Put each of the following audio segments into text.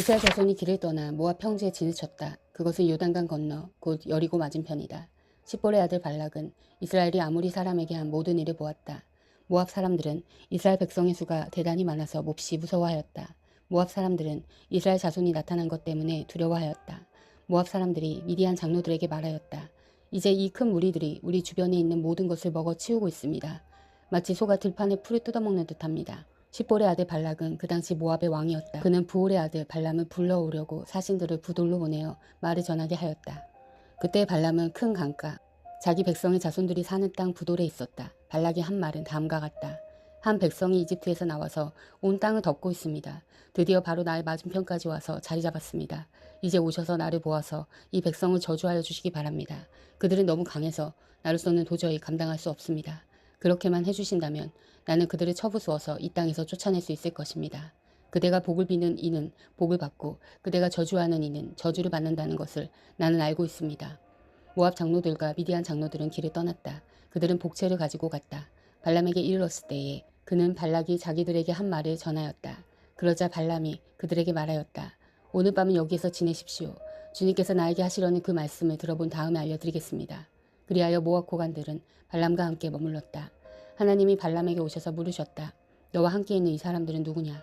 이스라엘 자손이 길을 떠나 모압 평지에 진을 쳤다. 그것은 요단강 건너 곧 여리고 맞은편이다. 십볼의 아들 발락은 이스라엘이 아무리 사람에게 한 모든 일을 보았다. 모압 사람들은 이스라엘 백성의 수가 대단히 많아서 몹시 무서워하였다. 모압 사람들은 이스라엘 자손이 나타난 것 때문에 두려워하였다. 모압 사람들이 미디안 장로들에게 말하였다. 이제 이 큰 무리들이 우리 주변에 있는 모든 것을 먹어 치우고 있습니다. 마치 소가 들판에 풀을 뜯어먹는 듯합니다. 십볼의 아들 발락은 그 당시 모압의 왕이었다. 그는 부올의 아들 발람을 불러오려고 사신들을 부돌로 보내어 말을 전하게 하였다. 그때 발람은 큰 강가, 자기 백성의 자손들이 사는 땅 부돌에 있었다. 발락이 한 말은 다음과 같다. 한 백성이 이집트에서 나와서 온 땅을 덮고 있습니다. 드디어 바로 나의 맞은편까지 와서 자리 잡았습니다. 이제 오셔서 나를 보아서 이 백성을 저주하여 주시기 바랍니다. 그들은 너무 강해서 나로서는 도저히 감당할 수 없습니다. 그렇게만 해주신다면 나는 그들을 처부수어서 이 땅에서 쫓아낼 수 있을 것입니다. 그대가 복을 비는 이는 복을 받고 그대가 저주하는 이는 저주를 받는다는 것을 나는 알고 있습니다. 모압 장로들과 미디안 장로들은 길을 떠났다. 그들은 복채를 가지고 갔다. 발람에게 이르렀을 때에 그는 발락이 자기들에게 한 말을 전하였다. 그러자 발람이 그들에게 말하였다. 오늘 밤은 여기에서 지내십시오. 주님께서 나에게 하시려는 그 말씀을 들어본 다음에 알려드리겠습니다. 그리하여 모압 고관들은 발람과 함께 머물렀다. 하나님이 발람에게 오셔서 물으셨다. 너와 함께 있는 이 사람들은 누구냐?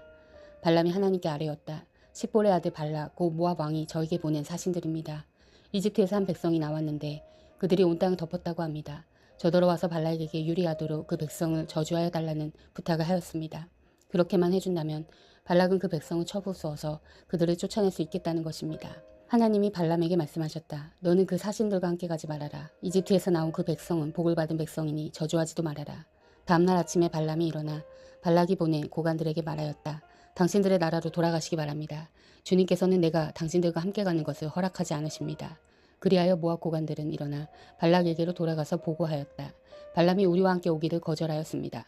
발람이 하나님께 아뢰었다. 십볼의 아들 발락 곧 모압 왕이 저에게 보낸 사신들입니다. 이집트에서 한 백성이 나왔는데 그들이 온 땅을 덮었다고 합니다. 저더러 와서 발락에게 유리하도록 그 백성을 저주하여 달라는 부탁을 하였습니다. 그렇게만 해준다면 발락은 그 백성을 처부수어서 그들을 쫓아낼 수 있겠다는 것입니다. 하나님이 발람에게 말씀하셨다. 너는 그 사신들과 함께 가지 말아라. 이집트에서 나온 그 백성은 복을 받은 백성이니 저주하지도 말아라. 다음날 아침에 발람이 일어나 발락이 보낸 고관들에게 말하였다. 당신들의 나라로 돌아가시기 바랍니다. 주님께서는 내가 당신들과 함께 가는 것을 허락하지 않으십니다. 그리하여 모압 고관들은 일어나 발락에게로 돌아가서 보고하였다. 발람이 우리와 함께 오기를 거절하였습니다.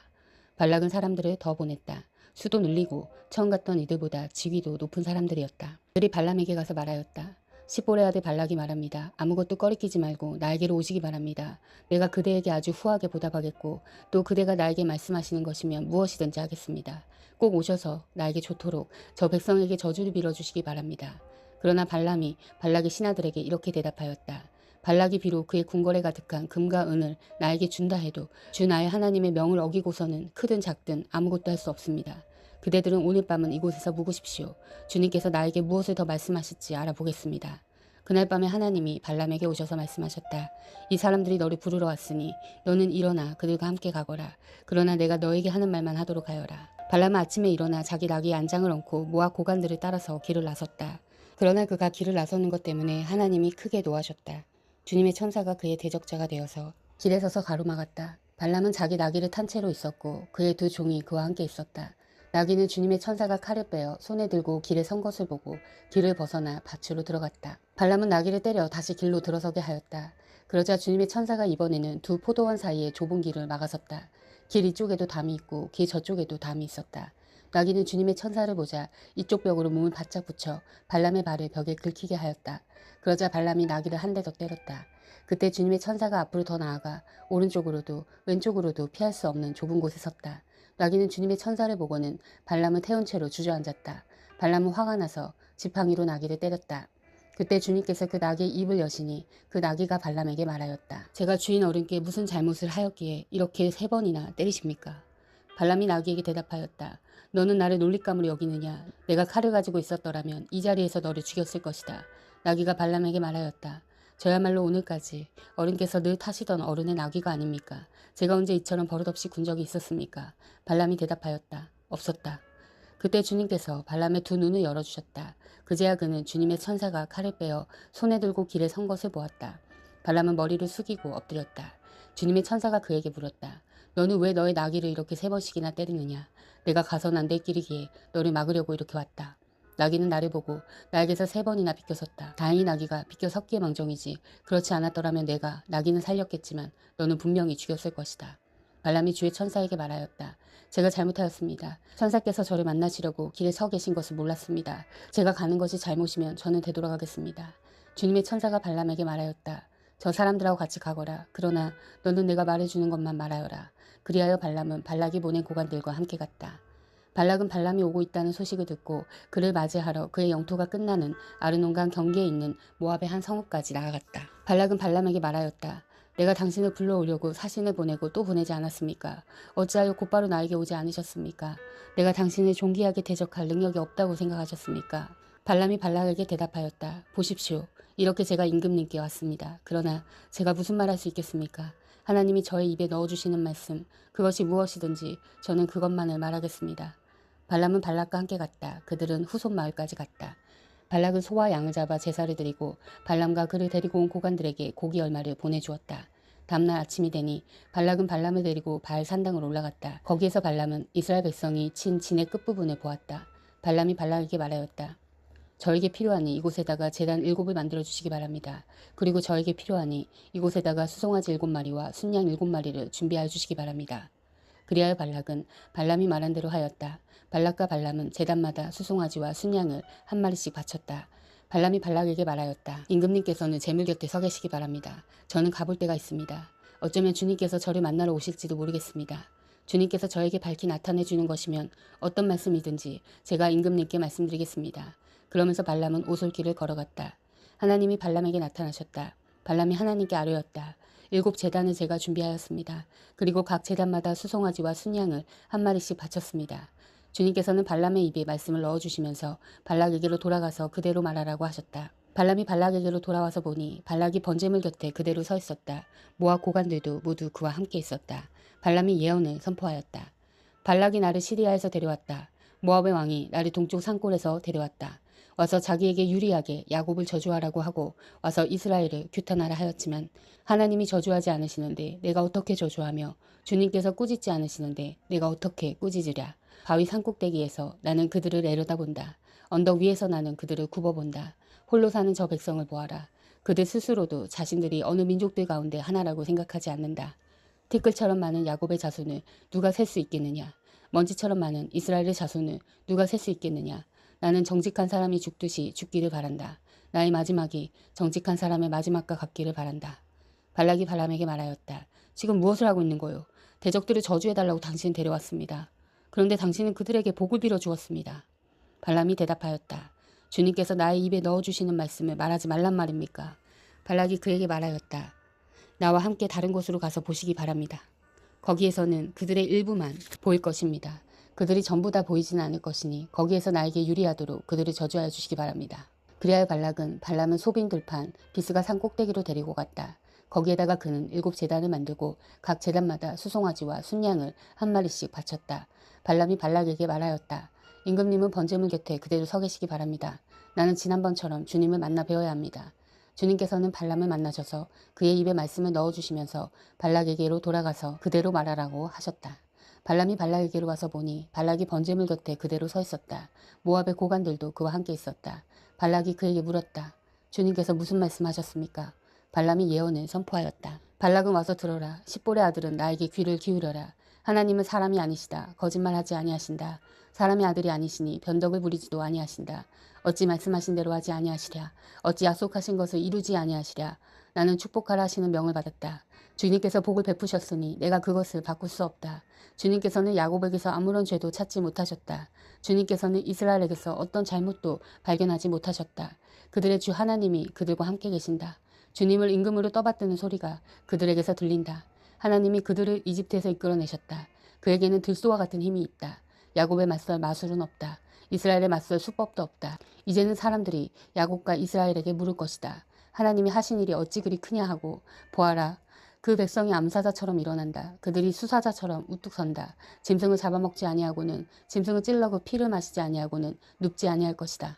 발락은 사람들을 더 보냈다. 수도 늘리고 처음 갔던 이들보다 지위도 높은 사람들이었다. 그들이 발람에게 가서 말하였다. 십볼의 아들 발락이 말합니다. 아무것도 꺼리끼지 말고 나에게로 오시기 바랍니다. 내가 그대에게 아주 후하게 보답하겠고 또 그대가 나에게 말씀하시는 것이면 무엇이든지 하겠습니다. 꼭 오셔서 나에게 좋도록 저 백성에게 저주를 빌어주시기 바랍니다. 그러나 발람이 발락의 신하들에게 이렇게 대답하였다. 발락이 비록 그의 궁궐에 가득한 금과 은을 나에게 준다 해도 주 나의 하나님의 명을 어기고서는 크든 작든 아무것도 할 수 없습니다. 그대들은 오늘 밤은 이곳에서 묵으십시오. 주님께서 나에게 무엇을 더 말씀하실지 알아보겠습니다. 그날 밤에 하나님이 발람에게 오셔서 말씀하셨다. 이 사람들이 너를 부르러 왔으니 너는 일어나 그들과 함께 가거라. 그러나 내가 너에게 하는 말만 하도록 하여라. 발람은 아침에 일어나 자기 나귀의 안장을 얹고 모압 고관들을 따라서 길을 나섰다. 그러나 그가 길을 나서는 것 때문에 하나님이 크게 노하셨다. 주님의 천사가 그의 대적자가 되어서 길에 서서 가로막았다. 발람은 자기 나귀를 탄 채로 있었고 그의 두 종이 그와 함께 있었다. 나귀는 주님의 천사가 칼을 빼어 손에 들고 길에 선 것을 보고 길을 벗어나 밭으로 들어갔다. 발람은 나귀를 때려 다시 길로 들어서게 하였다. 그러자 주님의 천사가 이번에는 두 포도원 사이에 좁은 길을 막아섰다. 길 이쪽에도 담이 있고 길 저쪽에도 담이 있었다. 나귀는 주님의 천사를 보자 이쪽 벽으로 몸을 바짝 붙여 발람의 발을 벽에 긁히게 하였다. 그러자 발람이 나귀를 한 대 더 때렸다. 그때 주님의 천사가 앞으로 더 나아가 오른쪽으로도 왼쪽으로도 피할 수 없는 좁은 곳에 섰다. 나귀는 주님의 천사를 보고는 발람을 태운 채로 주저앉았다. 발람은 화가 나서 지팡이로 나귀를 때렸다. 그때 주님께서 그 나귀의 입을 여시니 그 나귀가 발람에게 말하였다. 제가 주인 어른께 무슨 잘못을 하였기에 이렇게 세 번이나 때리십니까? 발람이 나귀에게 대답하였다. 너는 나를 놀릴감으로 여기느냐? 내가 칼을 가지고 있었더라면 이 자리에서 너를 죽였을 것이다. 나귀가 발람에게 말하였다. 저야말로 오늘까지 어른께서 늘 타시던 어른의 나귀가 아닙니까? 제가 언제 이처럼 버릇없이 군 적이 있었습니까? 발람이 대답하였다. 없었다. 그때 주님께서 발람의 두 눈을 열어주셨다. 그제야 그는 주님의 천사가 칼을 빼어 손에 들고 길에 선 것을 보았다. 발람은 머리를 숙이고 엎드렸다. 주님의 천사가 그에게 물었다. 너는 왜 너의 나귀를 이렇게 세 번씩이나 때리느냐? 내가 가서 난내 길이기에 너를 막으려고 이렇게 왔다. 나귀는 나를 보고 나에게서 세 번이나 비껴섰다. 다행히 나귀가 비껴섰기에 망정이지. 그렇지 않았더라면 내가 나귀는 살렸겠지만 너는 분명히 죽였을 것이다. 발람이 주의 천사에게 말하였다. 제가 잘못하였습니다. 천사께서 저를 만나시려고 길에 서 계신 것을 몰랐습니다. 제가 가는 것이 잘못이면 저는 되돌아가겠습니다. 주님의 천사가 발람에게 말하였다. 저 사람들하고 같이 가거라. 그러나 너는 내가 말해주는 것만 말하여라. 그리하여 발람은 발락이 보낸 고관들과 함께 갔다. 발락은 발람이 오고 있다는 소식을 듣고 그를 맞이하러 그의 영토가 끝나는 아르논강 경계에 있는 모압의 한 성읍까지 나아갔다. 발락은 발람에게 말하였다. 내가 당신을 불러오려고 사신을 보내고 또 보내지 않았습니까? 어찌하여 곧바로 나에게 오지 않으셨습니까? 내가 당신을 존귀하게 대적할 능력이 없다고 생각하셨습니까? 발람이 발락에게 대답하였다. 보십시오. 이렇게 제가 임금님께 왔습니다. 그러나 제가 무슨 말 할 수 있겠습니까? 하나님이 저의 입에 넣어주시는 말씀, 그것이 무엇이든지 저는 그것만을 말하겠습니다. 발람은 발락과 함께 갔다. 그들은 후손 마을까지 갔다. 발락은 소와 양을 잡아 제사를 드리고 발람과 그를 데리고 온 고관들에게 고기 얼마를 보내주었다. 다음날 아침이 되니 발락은 발람을 데리고 바알 산당으로 올라갔다. 거기에서 발람은 이스라엘 백성이 친 진의 끝부분을 보았다. 발람이 발락에게 말하였다. 저에게 필요하니 이곳에다가 재단 일곱을 만들어 주시기 바랍니다. 그리고 저에게 필요하니 이곳에다가 수송아지 일곱 마리와 순양 일곱 마리를 준비하여 주시기 바랍니다. 그리하여 발락은 발람이 말한 대로 하였다. 발락과 발람은 재단마다 수송아지와 순양을 한 마리씩 바쳤다. 발람이 발락에게 말하였다. 임금님께서는 재물 곁에 서 계시기 바랍니다. 저는 가볼 데가 있습니다. 어쩌면 주님께서 저를 만나러 오실지도 모르겠습니다. 주님께서 저에게 밝히 나타내 주는 것이면 어떤 말씀이든지 제가 임금님께 말씀드리겠습니다. 그러면서 발람은 오솔길을 걸어갔다. 하나님이 발람에게 나타나셨다. 발람이 하나님께 아뢰었다. 일곱 재단을 제가 준비하였습니다. 그리고 각 재단마다 수송아지와 순양을 한 마리씩 바쳤습니다. 주님께서는 발람의 입에 말씀을 넣어주시면서 발락에게로 돌아가서 그대로 말하라고 하셨다. 발람이 발락에게로 돌아와서 보니 발락이 번제물 곁에 그대로 서 있었다. 모압 고관들도 모두 그와 함께 있었다. 발람이 예언을 선포하였다. 발락이 나를 시리아에서 데려왔다. 모압의 왕이 나를 동쪽 산골에서 데려왔다. 와서 자기에게 유리하게 야곱을 저주하라고 하고 와서 이스라엘을 규탄하라 하였지만 하나님이 저주하지 않으시는데 내가 어떻게 저주하며 주님께서 꾸짖지 않으시는데 내가 어떻게 꾸짖으랴. 바위 산꼭대기에서 나는 그들을 내려다본다. 언덕 위에서 나는 그들을 굽어본다. 홀로 사는 저 백성을 보아라. 그들 스스로도 자신들이 어느 민족들 가운데 하나라고 생각하지 않는다. 티끌처럼 많은 야곱의 자손을 누가 셀 수 있겠느냐? 먼지처럼 많은 이스라엘의 자손을 누가 셀 수 있겠느냐? 나는 정직한 사람이 죽듯이 죽기를 바란다. 나의 마지막이 정직한 사람의 마지막과 같기를 바란다. 발락이 발람에게 말하였다. 지금 무엇을 하고 있는 거요? 대적들을 저주해달라고 당신을 데려왔습니다. 그런데 당신은 그들에게 복을 빌어 주었습니다. 발람이 대답하였다. 주님께서 나의 입에 넣어주시는 말씀을 말하지 말란 말입니까? 발락이 그에게 말하였다. 나와 함께 다른 곳으로 가서 보시기 바랍니다. 거기에서는 그들의 일부만 보일 것입니다. 그들이 전부 다 보이지는 않을 것이니 거기에서 나에게 유리하도록 그들을 저주하여 주시기 바랍니다. 그리하여 발락은 발람은 소빈 들판 비스가 산 꼭대기로 데리고 갔다. 거기에다가 그는 일곱 재단을 만들고 각 재단마다 수송아지와 순양을 한 마리씩 바쳤다. 발람이 발락에게 말하였다. 임금님은 번제물 곁에 그대로 서 계시기 바랍니다. 나는 지난번처럼 주님을 만나 뵈어야 합니다. 주님께서는 발람을 만나셔서 그의 입에 말씀을 넣어주시면서 발락에게로 돌아가서 그대로 말하라고 하셨다. 발람이 발락에게로 와서 보니 발락이 번제물 곁에 그대로 서 있었다. 모압의 고관들도 그와 함께 있었다. 발락이 그에게 물었다. 주님께서 무슨 말씀하셨습니까? 발람이 예언을 선포하였다. 발락은 와서 들어라. 십볼의 아들은 나에게 귀를 기울여라. 하나님은 사람이 아니시다. 거짓말하지 아니하신다. 사람의 아들이 아니시니 변덕을 부리지도 아니하신다. 어찌 말씀하신 대로 하지 아니하시랴. 어찌 약속하신 것을 이루지 아니하시랴. 나는 축복하라 하시는 명을 받았다. 주님께서 복을 베푸셨으니 내가 그것을 바꿀 수 없다. 주님께서는 야곱에게서 아무런 죄도 찾지 못하셨다. 주님께서는 이스라엘에게서 어떤 잘못도 발견하지 못하셨다. 그들의 주 하나님이 그들과 함께 계신다. 주님을 임금으로 떠받드는 소리가 그들에게서 들린다. 하나님이 그들을 이집트에서 이끌어내셨다. 그에게는 들소와 같은 힘이 있다. 야곱의 맞설 마술은 없다. 이스라엘의 맞설 수법도 없다. 이제는 사람들이 야곱과 이스라엘에게 물을 것이다. 하나님이 하신 일이 어찌 그리 크냐 하고 보아라. 그 백성이 암사자처럼 일어난다. 그들이 수사자처럼 우뚝 선다. 짐승을 잡아먹지 아니하고는 짐승을 찔러고 피를 마시지 아니하고는 눕지 아니할 것이다.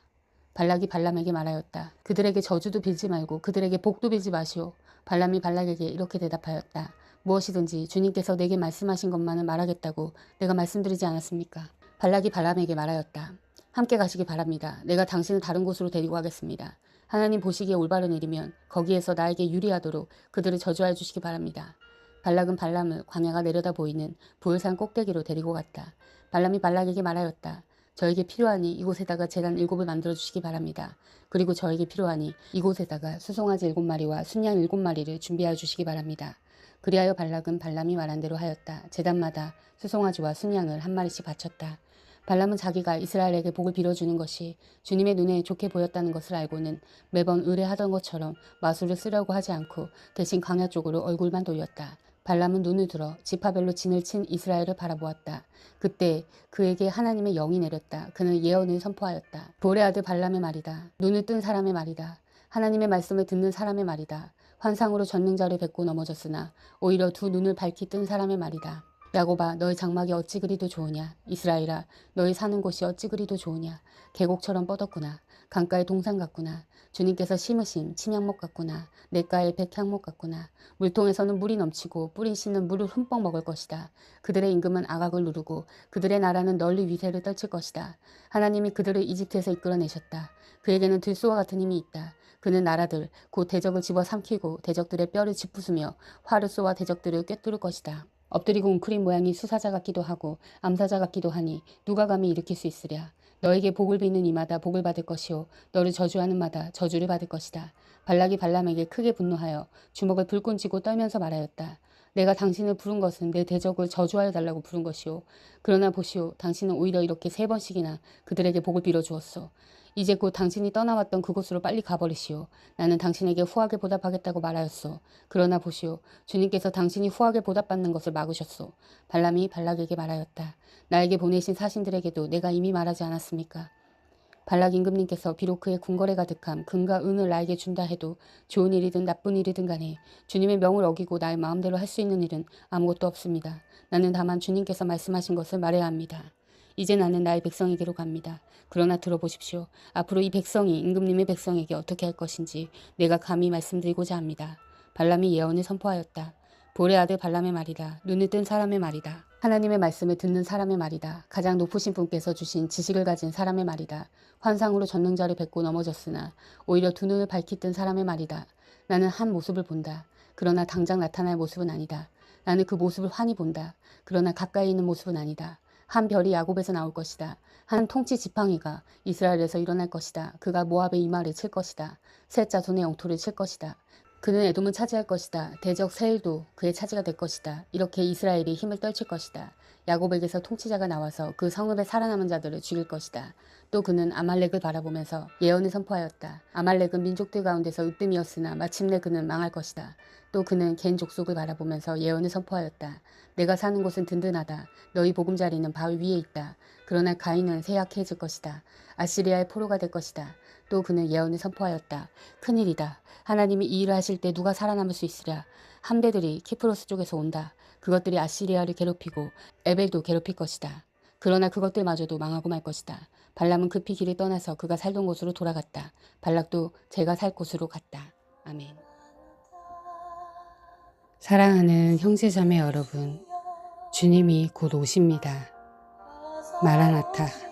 발락이 발람에게 말하였다. 그들에게 저주도 빌지 말고 그들에게 복도 빌지 마시오. 발람이 발락에게 이렇게 대답하였다. 무엇이든지 주님께서 내게 말씀하신 것만을 말하겠다고 내가 말씀드리지 않았습니까? 발락이 발람에게 말하였다. 함께 가시기 바랍니다. 내가 당신을 다른 곳으로 데리고 가겠습니다. 하나님 보시기에 올바른 일이면 거기에서 나에게 유리하도록 그들을 저주하여 주시기 바랍니다. 발락은 발람을 광야가 내려다 보이는 부울산 꼭대기로 데리고 갔다. 발람이 발락에게 말하였다. 저에게 필요하니 이곳에다가 재단 일곱을 만들어 주시기 바랍니다. 그리고 저에게 필요하니 이곳에다가 수송아지 일곱 마리와 순양 일곱 마리를 준비하여 주시기 바랍니다. 그리하여 발락은 발람이 말한 대로 하였다. 재단마다 수송아지와 순양을 한 마리씩 바쳤다. 발람은 자기가 이스라엘에게 복을 빌어주는 것이 주님의 눈에 좋게 보였다는 것을 알고는 매번 의뢰하던 것처럼 마술을 쓰려고 하지 않고 대신 광야 쪽으로 얼굴만 돌렸다. 발람은 눈을 들어 지파별로 진을 친 이스라엘을 바라보았다. 그때 그에게 하나님의 영이 내렸다. 그는 예언을 선포하였다. 볼의 아들 발람의 말이다. 눈을 뜬 사람의 말이다. 하나님의 말씀을 듣는 사람의 말이다. 환상으로 전능자를 뵙고 넘어졌으나 오히려 두 눈을 밝히 뜬 사람의 말이다. 야곱아 너의 장막이 어찌 그리도 좋으냐 이스라엘아 너희 사는 곳이 어찌 그리도 좋으냐 계곡처럼 뻗었구나 강가의 동산 같구나. 주님께서 심으신 침향목 같구나. 냇가의 백향목 같구나. 물통에서는 물이 넘치고 뿌린 씨는 물을 흠뻑 먹을 것이다. 그들의 임금은 악악을 누르고 그들의 나라는 널리 위세를 떨칠 것이다. 하나님이 그들을 이집트에서 이끌어내셨다. 그에게는 들소와 같은 힘이 있다. 그는 나라들 곧 대적을 집어 삼키고 대적들의 뼈를 짚부수며 화를 쏘아 대적들을 꿰뚫을 것이다. 엎드리고 웅크린 모양이 수사자 같기도 하고 암사자 같기도 하니 누가 감히 일으킬 수 있으랴. 너에게 복을 빚는 이마다 복을 받을 것이요 너를 저주하는 마다 저주를 받을 것이다. 발락이 발람에게 크게 분노하여 주먹을 불끈 쥐고 떨면서 말하였다. 내가 당신을 부른 것은 내 대적을 저주하여 달라고 부른 것이오. 그러나 보시오. 당신은 오히려 이렇게 세 번씩이나 그들에게 복을 빌어주었소. 이제 곧 당신이 떠나왔던 그곳으로 빨리 가버리시오. 나는 당신에게 후하게 보답하겠다고 말하였소. 그러나 보시오. 주님께서 당신이 후하게 보답받는 것을 막으셨소. 발람이 발락에게 말하였다. 나에게 보내신 사신들에게도 내가 이미 말하지 않았습니까? 발락 임금님께서 비록 그의 궁궐에 가득함 금과 은을 나에게 준다 해도 좋은 일이든 나쁜 일이든 간에 주님의 명을 어기고 나의 마음대로 할 수 있는 일은 아무것도 없습니다. 나는 다만 주님께서 말씀하신 것을 말해야 합니다. 이제 나는 나의 백성에게로 갑니다. 그러나 들어보십시오. 앞으로 이 백성이 임금님의 백성에게 어떻게 할 것인지 내가 감히 말씀드리고자 합니다. 발람이 예언을 선포하였다. 볼의 아들 발람의 말이다. 눈을 뜬 사람의 말이다. 하나님의 말씀을 듣는 사람의 말이다. 가장 높으신 분께서 주신 지식을 가진 사람의 말이다. 환상으로 전능자를 뵙고 넘어졌으나 오히려 두 눈을 밝히 뜬 사람의 말이다. 나는 한 모습을 본다. 그러나 당장 나타날 모습은 아니다. 나는 그 모습을 환히 본다. 그러나 가까이 있는 모습은 아니다. 한 별이 야곱에서 나올 것이다. 한 통치 지팡이가 이스라엘에서 일어날 것이다. 그가 모압의 이마를 칠 것이다. 셋 자손의 영토를 칠 것이다. 그는 에돔을 차지할 것이다. 대적 세일도 그의 차지가 될 것이다. 이렇게 이스라엘이 힘을 떨칠 것이다. 야곱에게서 통치자가 나와서 그 성읍에 살아남은 자들을 죽일 것이다. 또 그는 아말렉을 바라보면서 예언을 선포하였다. 아말렉은 민족들 가운데서 으뜸이었으나 마침내 그는 망할 것이다. 또 그는 겐 족속을 바라보면서 예언을 선포하였다. 내가 사는 곳은 든든하다. 너희 보금자리는 바위 위에 있다. 그러나 가인은 쇠약해질 것이다. 아시리아의 포로가 될 것이다. 또 그는 예언을 선포하였다. 큰일이다. 하나님이 이 일을 하실 때 누가 살아남을 수 있으랴. 함대들이 키프로스 쪽에서 온다. 그것들이 아시리아를 괴롭히고 에벨도 괴롭힐 것이다. 그러나 그것들마저도 망하고 말 것이다. 발람은 급히 길을 떠나서 그가 살던 곳으로 돌아갔다. 발락도 제가 살 곳으로 갔다. 아멘. 사랑하는 형제자매 여러분, 주님이 곧 오십니다. 마라나타.